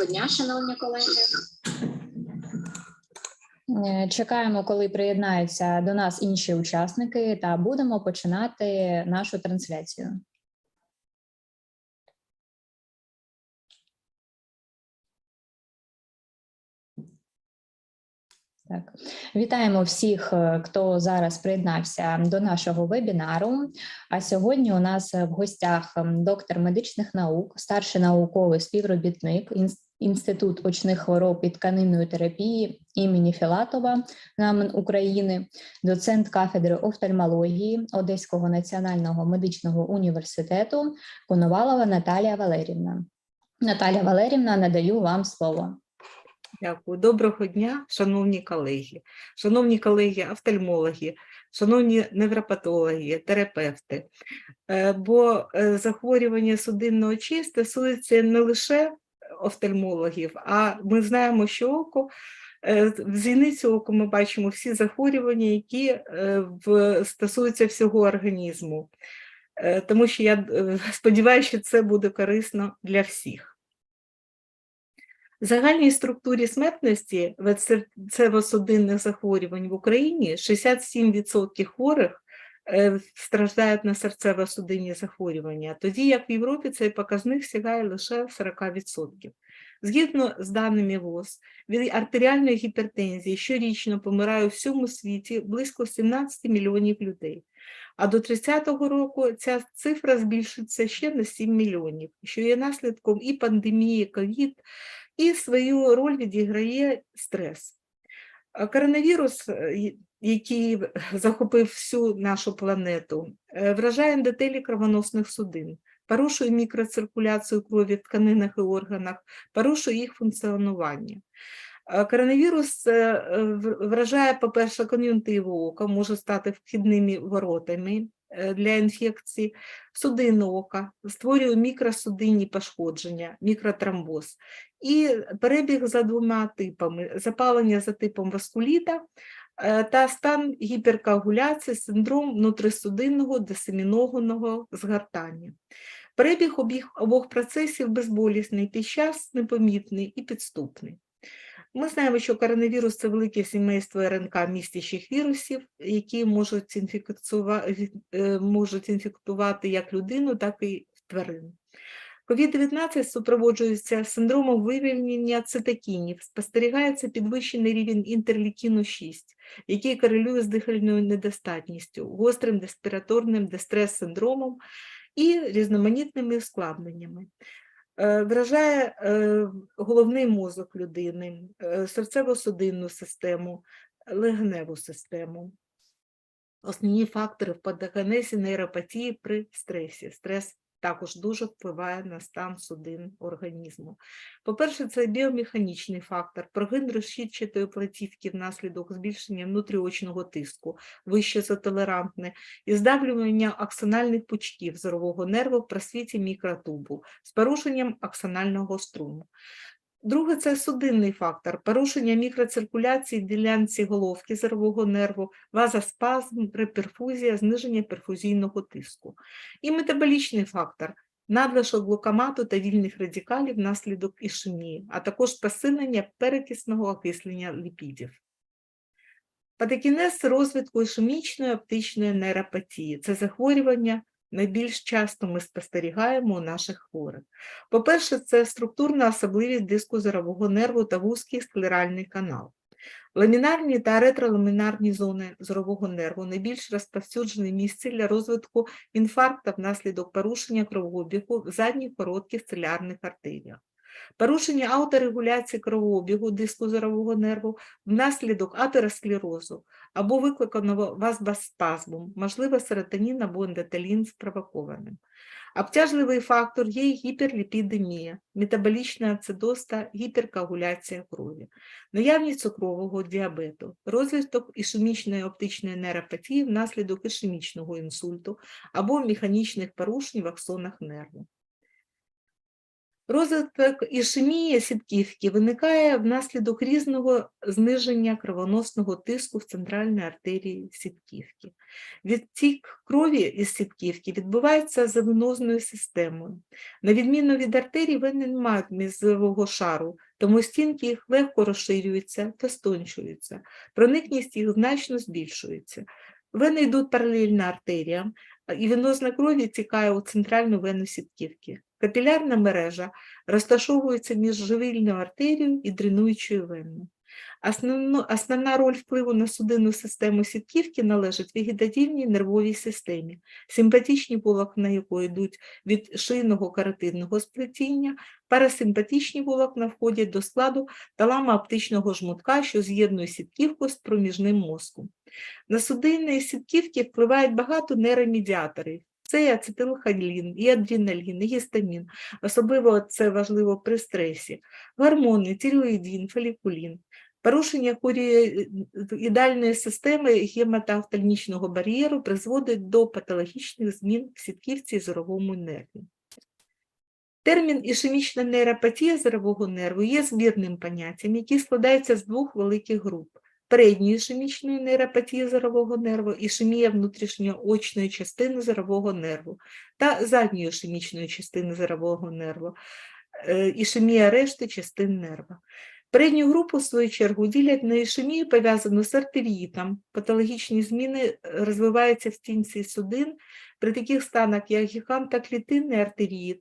Доброго дня, шановні колеги. Е, Чекаємо, коли приєднаються до нас інші учасники, та будемо починати нашу трансляцію. Так, вітаємо всіх, е, хто зараз приєднався до нашого вебінару. А сьогодні у нас в гостях ем, доктор медичних наук, старший науковий співробітник Інститут очних хвороб і тканинної терапії імені Філатова НАМН України, доцент кафедри офтальмології Одеського національного медичного університету Коновалова Наталія Валерівна. Наталія Валерівна, надаю вам слово. Дякую. Доброго дня, шановні колеги, шановні колеги, офтальмологи, шановні невропатологи, терапевти. Е, Бо е, захворювання судинного очі стосується не лише офтальмологів, а ми знаємо, що око е, в зіниці оку ми бачимо всі захворювання, які е, в- стосуються всього організму. Е, Тому що я сподіваюся, що це буде корисно для всіх. В загальній структурі смертності від серцево-судинних захворювань в Україні 67% хворих страждають на серцево-судинні захворювання, тоді як в Європі цей показник сягає лише 40%. Згідно з даними ВОЗ, від артеріальної гіпертензії щорічно помирає у всьому світі близько 17 мільйонів людей. А до 30-го року ця цифра збільшиться ще на 7 мільйонів, що є наслідком і пандемії ковід, і свою роль відіграє стрес. Коронавірус, е, який захопив всю нашу планету, е, вражає ендотелі кровоносних судин, порушує мікроциркуляцію крові в тканинах і органах, порушує їх функціонування. Е, Коронавірус е, вражає, по-перше, кон'юнктиву ока, може стати вхідними воротами для інфекції, судини ока, створює мікросудинні пошкодження, мікротромбоз. І перебіг за двома типами: запалення за типом васкуліта е, та стан гіперкоагуляції, синдром внутрисудинного дисемінованого згортання. Перебіг обох процесів безболісний, під час непомітний і підступний. Ми знаємо, що коронавірус це велике сімейство РНК містячих вірусів, які можуть інфікувати, можуть інфектувати як людину, так і тварин. COVID-19 супроводжується синдромом вивільнення цитокінів, спостерігається підвищений рівень інтерлікіну 6, який корелює з дихальною недостатністю, гострим респіраторним дистрес-синдромом і різноманітними ускладненнями. Е, Вражає е, головний мозок людини, е, серцево-судинну систему, легеневу систему. Основні фактори в патогенезі нейропатії при стресі. Стрес також дуже впливає на стан судин організму. По-перше, це біомеханічний фактор, прогин розчітчатої платівки внаслідок збільшення внутріочного тиску, вище за толерантне, і здавлювання аксональних пучків зорового нерву в просвіті мікротубу з порушенням аксонального струму. Друге це судинний фактор, порушення мікроциркуляції ділянці головки зорового нерву, вазоспазм, реперфузія, зниження перфузійного тиску. І метаболічний фактор надлишок глукамату та вільних радикалів внаслідок ішемії, а також посилення перекисного окислення ліпідів. Патогенез розвитку ішемічної оптичної нейропатії це захворювання найбільш часто ми спостерігаємо у наших хворих. По-перше, це структурна особливість диску зорового нерву та вузький склеральний канал. Ламінарні та ретроламінарні зони зорового нерву найбільш розповсюджене місце для розвитку інфаркта внаслідок порушення кровообігу в задніх коротких цилярних артеріях. Порушення ауторегуляції кровообігу диску зорового нерву внаслідок атеросклерозу або викликаного вазбаспазмом, можливо, серотонін або ендотелін спровокованим. Обтяжливий фактор є гіперліпідемія, метаболічна ацидоз та гіперкоагуляція крові, наявність цукрового діабету, розвиток ішемічної оптичної нейропатії внаслідок ішемічного інсульту або механічних порушень в аксонах нерву. Розвиток ішемії сітківки виникає внаслідок різного зниження кровоносного тиску в центральній артерії сітківки. Відтік крові із сітківки відбувається за венозною системою. На відміну від артерій, вени не мають мізового шару, тому стінки їх легко розширюються та стончуються. Проникність їх значно збільшується. Вени йдуть паралельно артеріям, і венозна крові тікає у центральну вену сітківки. Капілярна мережа розташовується між живильною артерією і дренуючою веною. Основно, основна роль впливу на судинну систему сітківки належить вегетативній нервовій системі, симпатичні волокна якої йдуть від шийного каротидного сплетіння, парасимпатичні волокна входять до складу таламо-оптичного жмутка, що з'єднує сітківку з проміжним мозком. На судинні сітківки впливають багато нейромедіаторів. Це і ацетилхолін, і адреналін, і гістамін. Особливо це важливо при стресі. Гормони, тиреоїдин, фолікулін. Порушення коріїдальної системи гематоофтальмічного бар'єру призводить до патологічних змін в сітківці і зоровому нерві. Термін ішемічна нейропатія зорового нерву є збірним поняттям, який складається з двох великих груп передньої ішемічної нейропатії зорового нерву, ішемія внутрішньоочної частини зорового нерву та задньої ішемічної частини зорового нерву, е, ішемія решти частин нерва. Передню групу, в свою чергу, ділять на ішемію, пов'язану з артеріїтом. Патологічні зміни е, розвиваються в стінці судин при таких станах, як гігантоклітинний артеріїт,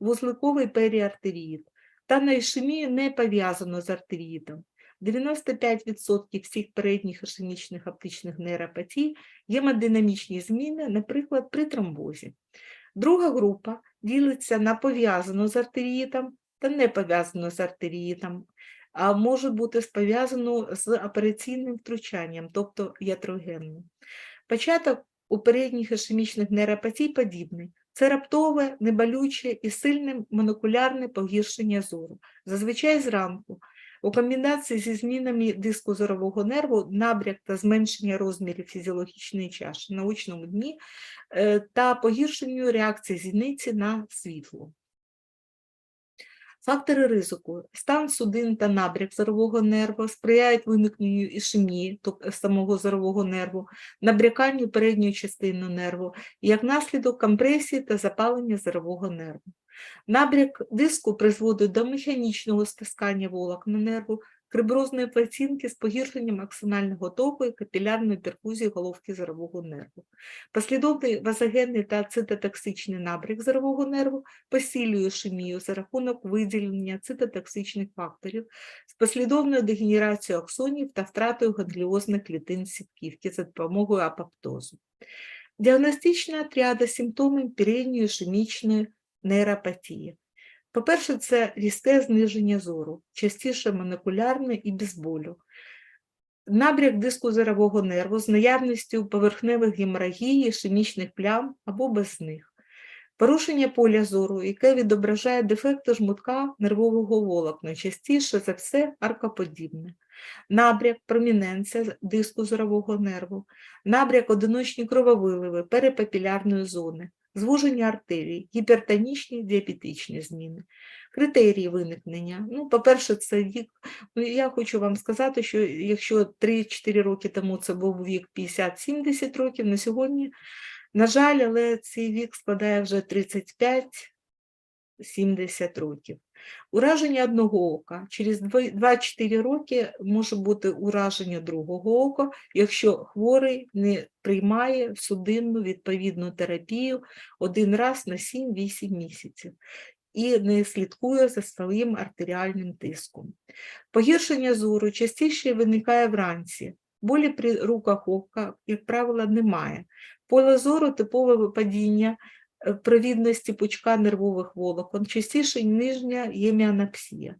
вузликовий періартеріїт, та на ішемію не пов'язано з артеріїтом. 95% всіх передніх ішемічних оптичних нейропатій гемодинамічні зміни, наприклад, при тромбозі. Друга група ділиться на пов'язану з артеріїтом та не пов'язану з артеріїтом, а може бути пов'язану з операційним втручанням, тобто ятрогенним. Початок у передніх ішемічних нейропатій подібний. Це раптове, неболюче і сильне монокулярне погіршення зору, зазвичай зранку. У комбінації зі змінами диску зорового нерву, набряк та зменшення розмірів фізіологічної чаші на очному дні е, та погіршенню реакції зіниці на світло. Фактори ризику. Стан судин та набряк зорового нерву сприяють виникненню ішемії, тобто самого зорового нерву, набряканню передньої частини нерву, як наслідок компресії та запалення зорового нерву. Набряк диску призводить до механічного стискання волокна нерву, криброзної пластинки з погіршенням аксонального току і капілярної перфузії головки зорового нерву. Послідовний вазогенний та цитотоксичний набряк зорового нерву посилює ішемію за рахунок виділення цитотоксичних факторів з послідовною дегенерацією аксонів та втратою гангліозних клітин сітківки за допомогою апоптозу. Діагностична тріада симптомів передньої ішемічної нейропатії. По-перше, це різке зниження зору, частіше монокулярне і без болю. Набряк диску зорового нерву з наявністю поверхневих геморагії, ішемічних плям або без них. Порушення поля зору, яке відображає дефекти жмутка нервового волокна, частіше за все аркоподібне. Набряк проміненція диску зорового нерву, набряк одиночні крововиливи перепапілярної зони, звуження артерій, гіпертонічні діабетичні зміни. Критерії виникнення. Ну, по-перше, це вік. Ну, я хочу вам сказати, що якщо 3-4 роки тому це був вік 50-70 років, на сьогодні, на жаль, але цей вік складає вже 35-70 років. Ураження одного ока. Через 2-4 роки може бути ураження другого ока, якщо хворий не приймає судинну відповідну терапію один раз на 7-8 місяців і не слідкує за своїм артеріальним тиском. Погіршення зору частіше виникає вранці. Болі при руках ока, як правило, немає. Поле зору типове випадіння е, провідності пучка нервових волокон, частіше нижня геміанапсія.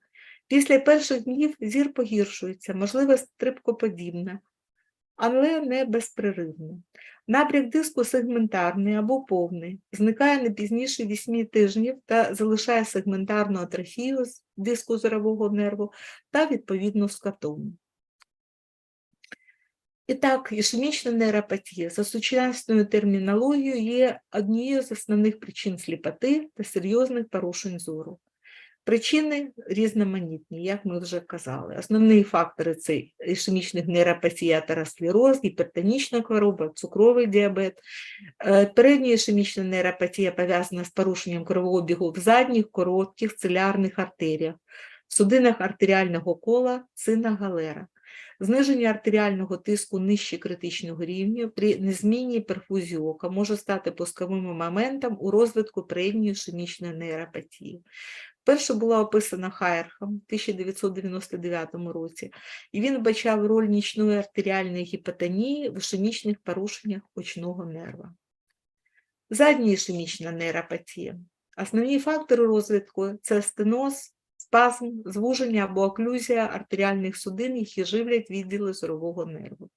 Після перших днів зір погіршується, можливо, стрибкоподібна, але не безпреривно. Набряк диску сегментарний або повний, зникає не пізніше 8 тижнів та залишає сегментарну атрофію диску зорового нерву та відповідну скатому. І так, ішемічна нейропатія за сучасною термінологією є однією з основних причин сліпоти та серйозних порушень зору. Причини різноманітні, як ми вже казали. Основні фактори це ішемічних нейропатія, атеросклероз, гіпертонічна хвороба, цукровий діабет. Е, Передня ішемічна нейропатія пов'язана з порушенням кровообігу в задніх коротких цилярних артеріях, в судинах артеріального кола, сина галера. Зниження артеріального тиску нижче критичного рівня при незмінній перфузії ока може стати пусковим моментом у розвитку передньої ішемічної нейропатії. Перша була описана Хайерхом в 1999 році, і він вбачав роль нічної артеріальної гіпотонії в ішемічних порушеннях очного нерва. Задня ішемічна нейропатія. Основні фактори розвитку це стеноз, спазм, звуження або оклюзія артеріальних судин, які живлять відділи зорового нерву.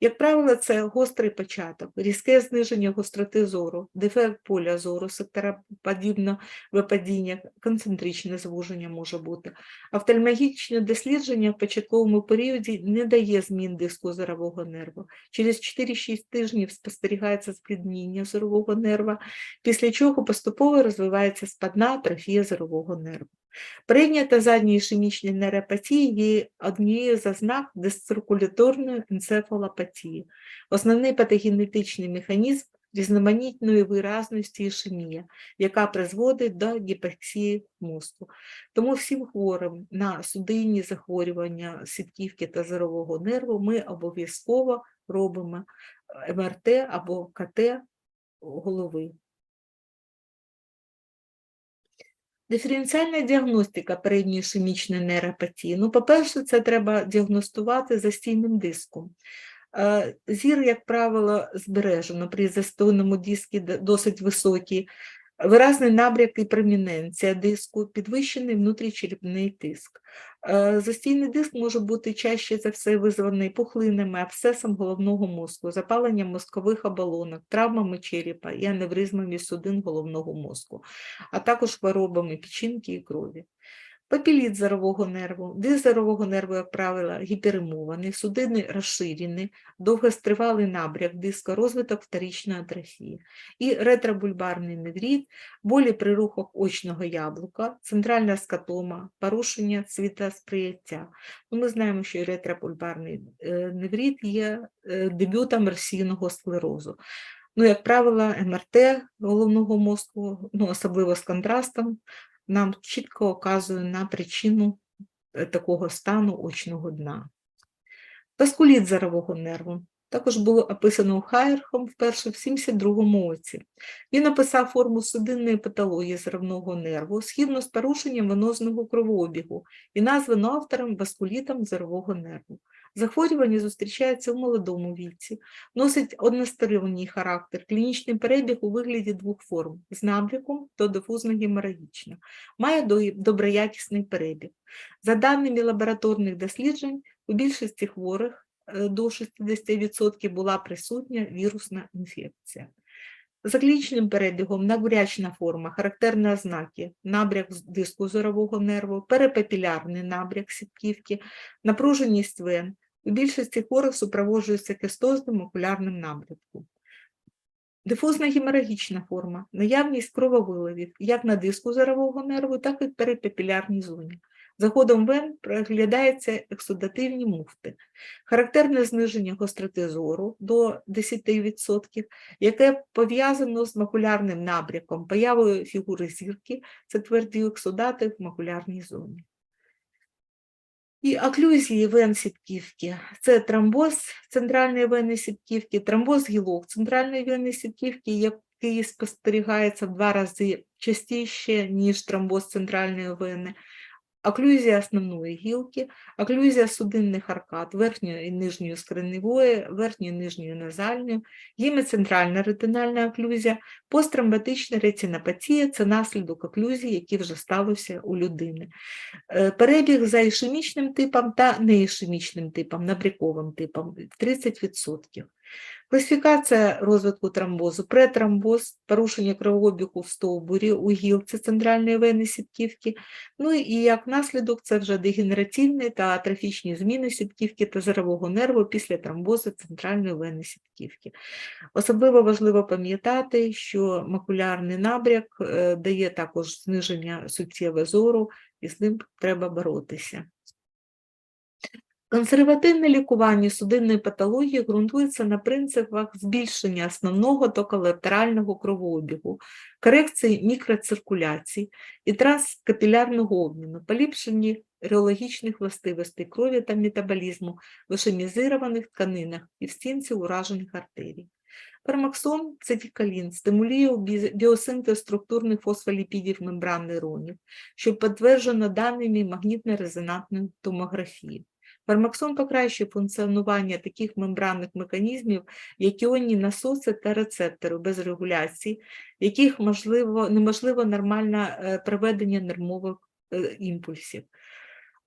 Як правило, це гострий початок, різке зниження гостроти зору, дефект поля зору, сектороподібне випадіння, концентричне звуження може бути. Офтальмологічне дослідження в початковому періоді не дає змін диску зорового нерву. Через 4-6 тижнів спостерігається зблідніння зорового нерва, після чого поступово розвивається спадна атрофія зорового нерву. Передня та задня ішемічні нейропатії є однією з ознак дисциркуляторної енцефалопатії. Основний патогенетичний механізм різноманітної виразності ішемія, яка призводить до гіпоксії мозку. Тому всім хворим на судинні захворювання сітківки та зорового нерву ми обов'язково робимо МРТ або КТ голови. Диференціальна діагностика передньої ішемічної нейропатії. Ну, по-перше, це треба діагностувати застійним диском. Е, Зір, як правило, збережено при застойному дискі досить високий, виразний набряк і проміненція диску, підвищений внутрічерепний тиск. Е, Застійний диск може бути чаще за все визваний пухлинами, абсцесом головного мозку, запаленням мозкових оболонок, травмами черепа і аневризмами судин головного мозку, а також хворобами печінки і крові. Папіліт зорового нерву. Диск нерву, як правило, гіперемований, судини розширені, довгостривалий набряк диска, розвиток вторичної атрофії. І ретробульбарний невріт, болі при рухах очного яблука, центральна скатома, порушення світосприяття. Ну, ми знаємо, що ретробульбарний е, невріт є е, дебютом російного склерозу. Ну, як правило, МРТ головного мозку, ну, особливо з контрастом, нам чітко оказує на причину е, такого стану очного дна. Паскуліт зорового нерву. Також було описано Хайерхом вперше в 72-му році. Він описав форму судинної патології зорового нерву східно з порушенням венозного кровообігу і названо автором васкулітом зорового нерву. Захворювання зустрічається у молодому віці, носить односторонній характер, клінічний перебіг у вигляді двох форм з набряком то дифузно-геморагічно, має доброякісний перебіг. За даними лабораторних досліджень, у більшості хворих е, до 60% була присутня вірусна інфекція. За клінічним перебігом нагурячна форма, характерні ознаки, набряк диску зорового нерву, перепапілярний набряк сітківки, напруженість вен. У більшості хворих супроводжується кистозним окулярним набряком. Дифузна геморагічна форма, наявність крововиливів як на диску зорового нерву, так і в перепапілярній зоні. За ходом вен проглядаються ексудативні муфти, характерне зниження гостроти зору до 10%, яке пов'язано з макулярним набряком, появою фігури зірки, це тверді ексудати в макулярній зоні. І оклюзії вен сітківки – це тромбоз центральної вени сітківки, тромбоз гілок центральної вени сітківки, який спостерігається в два рази частіше, ніж тромбоз центральної вени, оклюзія основної гілки, оклюзія судинних аркад верхньої і нижньої скроневої, верхньої і нижньої назальної, гемоцентральна ретинальна оклюзія, посттромботична ретинопатія – це наслідок оклюзії, які вже сталося у людини. Е, Перебіг за ішемічним типом та неішемічним типом, набряковим типом 30%. Класифікація розвитку тромбозу, претромбоз, порушення кровообігу в стовбурі, у гілці центральної вени сітківки, ну і як наслідок це вже дегенеративні та атрофічні зміни сітківки та зирового нерву після тромбозу центральної вени сітківки. Особливо важливо пам'ятати, що макулярний набряк е, дає також зниження суттєве зору, і з ним треба боротися. Консервативне лікування судинної патології ґрунтується на принципах збільшення основного та кровообігу, корекції мікроциркуляції і транскапілярного обміну, поліпшенні реологічних властивостей крові та метаболізму в ішемізованих тканинах і в стінці уражених артерій. Пармаксон цитикалін стимулює біосинтез структурних фосфоліпідів мембран нейронів, що підтверджено даними магнітно-резонансної томографії. Пармаксон покращує функціонування таких мембранних механізмів, як іонні насоси та рецептори без регуляції, яких можливо, неможливо нормальне е, проведення нервових е, імпульсів.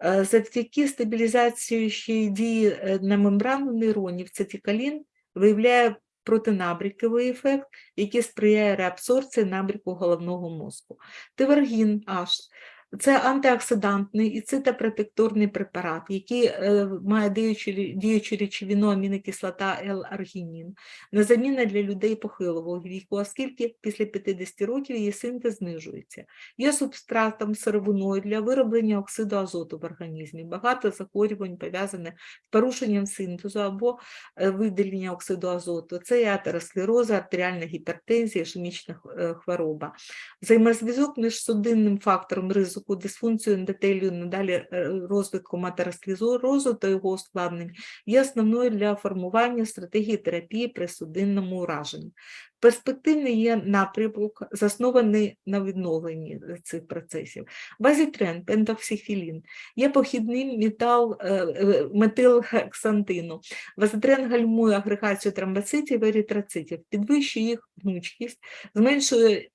Е, Завдяки стабілізації дії на мембрану нейронів цитикалін виявляє протинабріковий ефект, який сприяє реабсорбції набріку головного мозку. Тивергін H – це антиоксидантний і цитопротекторний препарат, який е, має діючу, діючу речовину амінокислота L-аргінін, незамінна для людей похилого віку, оскільки після 50 років її синтез знижується. Є субстратом сировиною для вироблення оксиду азоту в організмі. Багато захворювань пов'язане з порушенням синтезу або е, виділення оксиду азоту. Це і атеросклероз, артеріальна гіпертензія, ішемічна е, хвороба. Взаємозв'язок між судинним фактором ризику, дисфункцією ендотелію, надалі е, розвитком атеросклерозу та його ускладнень є основною для формування стратегії терапії при судинному ураженні. Перспективний є напрямок, заснований на відновленні цих процесів. Базітрен, пентоксифілін є похідним метал, е, е, метилхексантину. Базитрен гальмує агрегацію тромбоцитів і еритроцитів, підвищує їх гнучкість, зменшує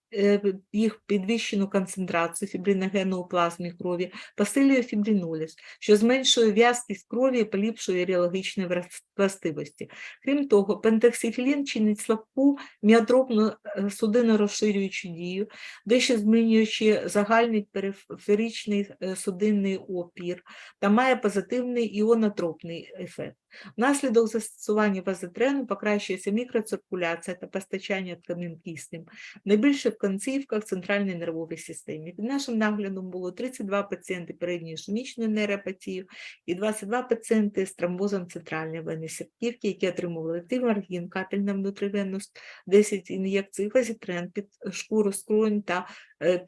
їх підвищену концентрацію фібриногену у плазмі крові, посилює фібриноліз, що зменшує в'язкість крові і поліпшує реологічні властивості. Крім того, пентоксифілін чинить слабку міотропну е, судинорозширюючу дію, дещо змінюючи загальний периферичний е, судинний опір та має позитивний іонотропний ефект. Внаслідок застосування базитрену покращується мікроциркуляція та постачання тканин киснем, найбільше в концівках центральної нервової системи. Під нашим наглядом було 32 пацієнти передньої ішемічної нейропатії і 22 пацієнти з тромбозом центральної вени сітківки, які отримували тимаргін, капельна внутрівенну 10 ін'єкцій, вазітрен під шкуру скронь та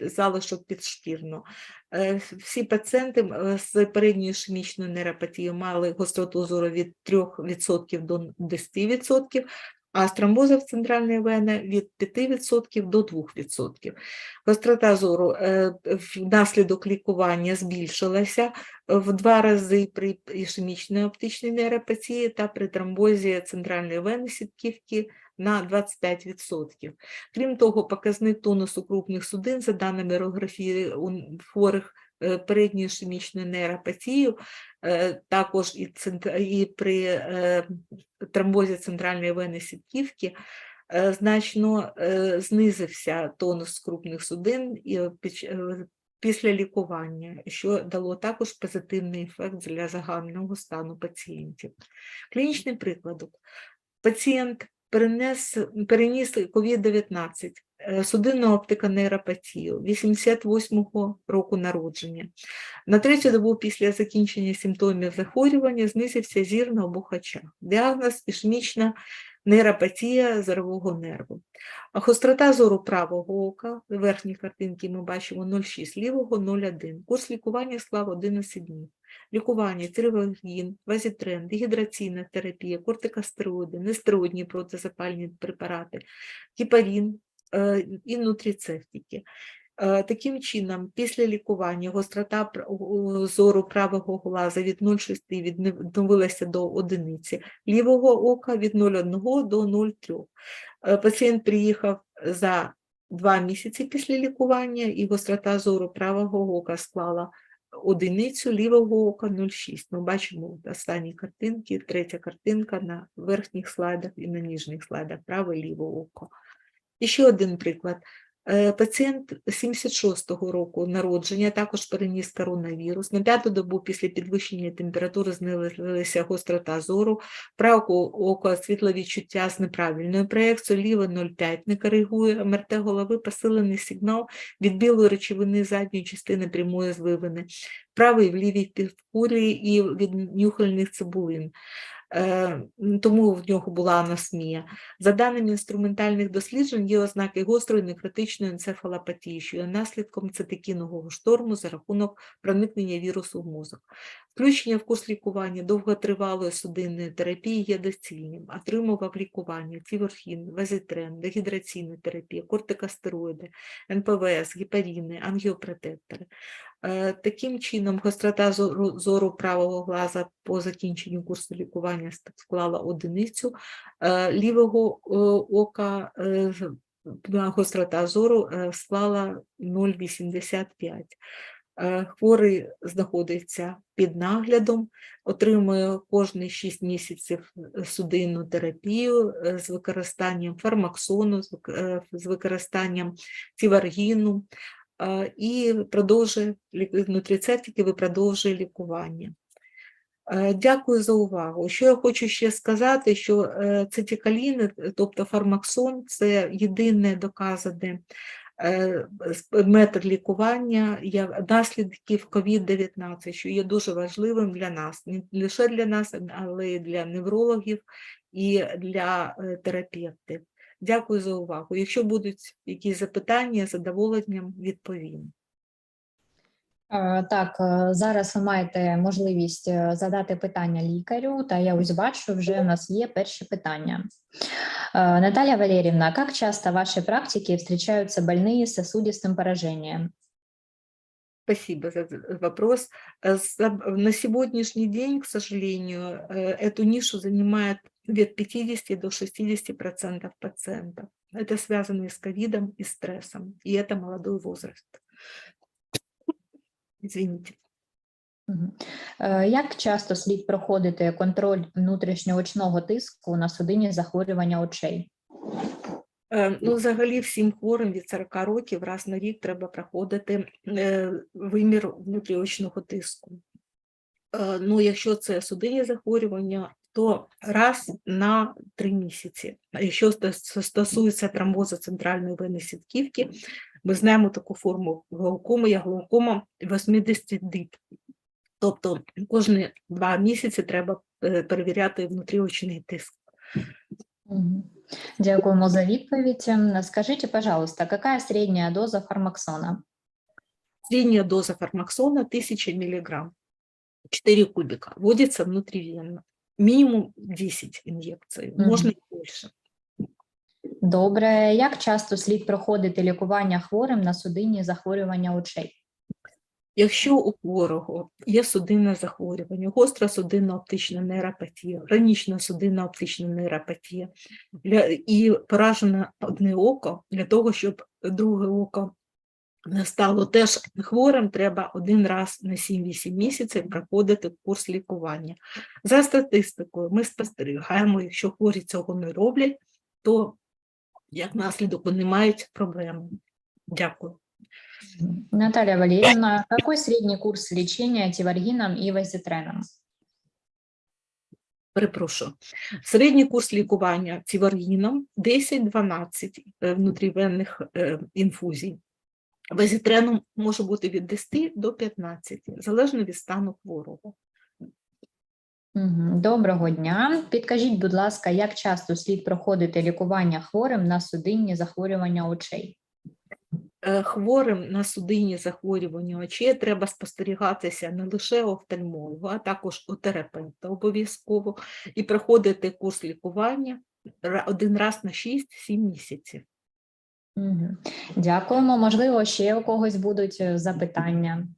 залишок підшкірно. Е, Всі пацієнти е, з передньою ішемічною нейропатією мали гостроту зору від 3% до 10%, а з тромбозом центральної вени від 5% до 2%. Гострота зору е, внаслідок лікування збільшилася в два рази при ішемічній оптичній нейропатії та при тромбозі центральної вени сітківки на 25%. Крім того, показник тонусу крупних судин, за даними ерографії у хворих е, передньою ішемічною нейропатією, е, також і, центр- і при е, тромбозі центральної вени сітківки, значно знизився тонус крупних судин після лікування, що дало також позитивний ефект для загального стану пацієнтів. Клінічний прикладок. Пацієнт перенес, переніс COVID-19, судинна оптика нейропатію, 88-го року народження. На третю добу після закінчення симптомів захворювання знизився зір на обох очах. Діагноз ішемічна нейропатія зорового нерву. Гострота зору правого ока, в верхній картинці ми бачимо 0,6, лівого 0,1. Курс лікування склав 11 днів. Лікування тривогін, вазітрен, дегідраційна терапія, кортикостероїди, нестероїдні протизапальні препарати, гепарин е, і нутрицептики. Е, Таким чином, після лікування гострота зору правого глаза від 0,6 відновилася до одиниці, лівого ока від 0,1 до 0,3. Е, Пацієнт приїхав за два місяці після лікування, і гострота зору правого ока склала одиницю лівого ока 0,6. Ми бачимо в останні картинки, третя картинка на верхніх слайдах і на ніжних слайдах, праве ліве око. І ще один приклад. Е, Пацієнт 76-го року народження також переніс коронавірус. На п'яту добу після підвищення температури знизилася гострота зору, праве око світловідчуття з неправильною проекцією, ліве 0,5 не коригує, МРТ голови посилений сигнал від білої речовини задньої частини прямої звивини, правий в лівій півкулі і від нюхальних цибулин. Е, Тому в нього була анасмія. За даними інструментальних досліджень, є ознаки гострої некритичної енцефалопатії, що є наслідком цитокінового шторму за рахунок проникнення вірусу в мозок. Включення в курс лікування довготривалої судинної терапії є доцільним. Отримував лікування фіворхін, вазитрен, дегідраційна терапія, кортикостероїди, НПВС, гепаріни, ангіопротектори. Е, Таким чином, гострота зору, правого глаза по закінченню курсу лікування склала одиницю, е, лівого е, ока гострота зору склала 0,85. Е, Хворий знаходиться під наглядом, отримує кожні 6 місяців судинну терапію з використанням фармаксону, з вик- з використанням тіваргіну е, і продовжує нутрицептиків і продовжує лікування. Е, Дякую за увагу. Що я хочу ще сказати, що е, цитикаліни, тобто фармаксон, це єдине доказане е, метод лікування наслідків COVID-19, що є дуже важливим для нас, не лише для нас, але й для неврологів і для е, терапевтів. Дякую за увагу. Якщо будуть якісь запитання, з задоволенням відповім. Е, Так, е, зараз ви маєте можливість е, задати питання лікарю, та я ось бачу, вже у нас є перші питання. Е, Наталья Валерьевна, как часто в вашей практике встречаются больные с сосудистым поражением? Спасибо за з- вопрос. Э, соб- На сегодняшний день, к сожалению, э, эту нишу занимает от 50 до 60 процентов пациентов. Это связано и с ковидом, и стрессом, и это молодой возраст. Извините. Е, Як часто слід проходити контроль внутрішньоочного тиску на судинні захворювання очей? Е, Ну, взагалі, всім хворим від 40 років раз на рік треба проходити е, вимір внутріочного тиску. Ну, якщо це судинні захворювання, то раз на три місяці. Якщо стосується тромбозу центральної вени сітківки, ми знаємо таку форму глаукоми, як глаукома 80 диб. Тобто кожні два місяці треба е, перевіряти внутріочний тиск. Дякуємо за відповідь. Ем, Скажите, пожалуйста, какая средняя доза фармаксона? Средняя доза фармаксона 1000 мг, 4 кубика, вводится внутривенно. Минимум 10 инъекций, Мгм. можно и больше. Добре. Як часто слід проходити лікування хворим на судинні захворювання очей? Якщо у хворого є судинне захворювання, гостра судинна оптична нейропатія, хронічна судинна оптична нейропатія і поражене одне око, для того, щоб друге око стало теж хворим, треба один раз на 7-8 місяців проходити курс лікування. За статистикою, ми спостерігаємо, якщо хворі цього не роблять, то як наслідок вони мають проблеми. Дякую. Наталья Валерьевна, какой средний курс лечения тиваргином и вазитреном? Перепрошую. Середній курс лікування ціваргіном 10-12 е, внутрівенних е, інфузій. Везітреном може бути від 10 до 15, залежно від стану хворого. Доброго дня. Підкажіть, будь ласка, як часто слід проходити лікування хворим на судинні захворювання очей? Е, Хворим на судинні захворювання очей треба спостерігатися не лише у а також у терапевта обов'язково і проходити курс лікування один раз на 6-7 місяців. Дякуємо. Можливо, ще у когось будуть е, запитання.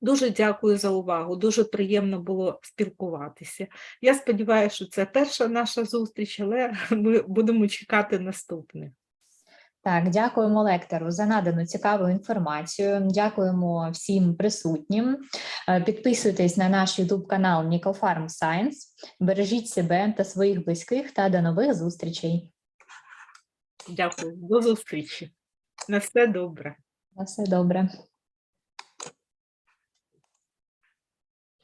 Дуже дякую за увагу. Дуже приємно було спілкуватися. Я сподіваюся, що це перша наша зустріч, але ми будемо чекати наступних. Так, дякуємо лектору за надану цікаву інформацію. Дякуємо всім присутнім. Е, Підписуйтесь на наш YouTube канал Nickel Farm Science. Бережіть себе та своїх близьких та до нових зустрічей. Дякую, до зустрічі. На все добре. На все добре.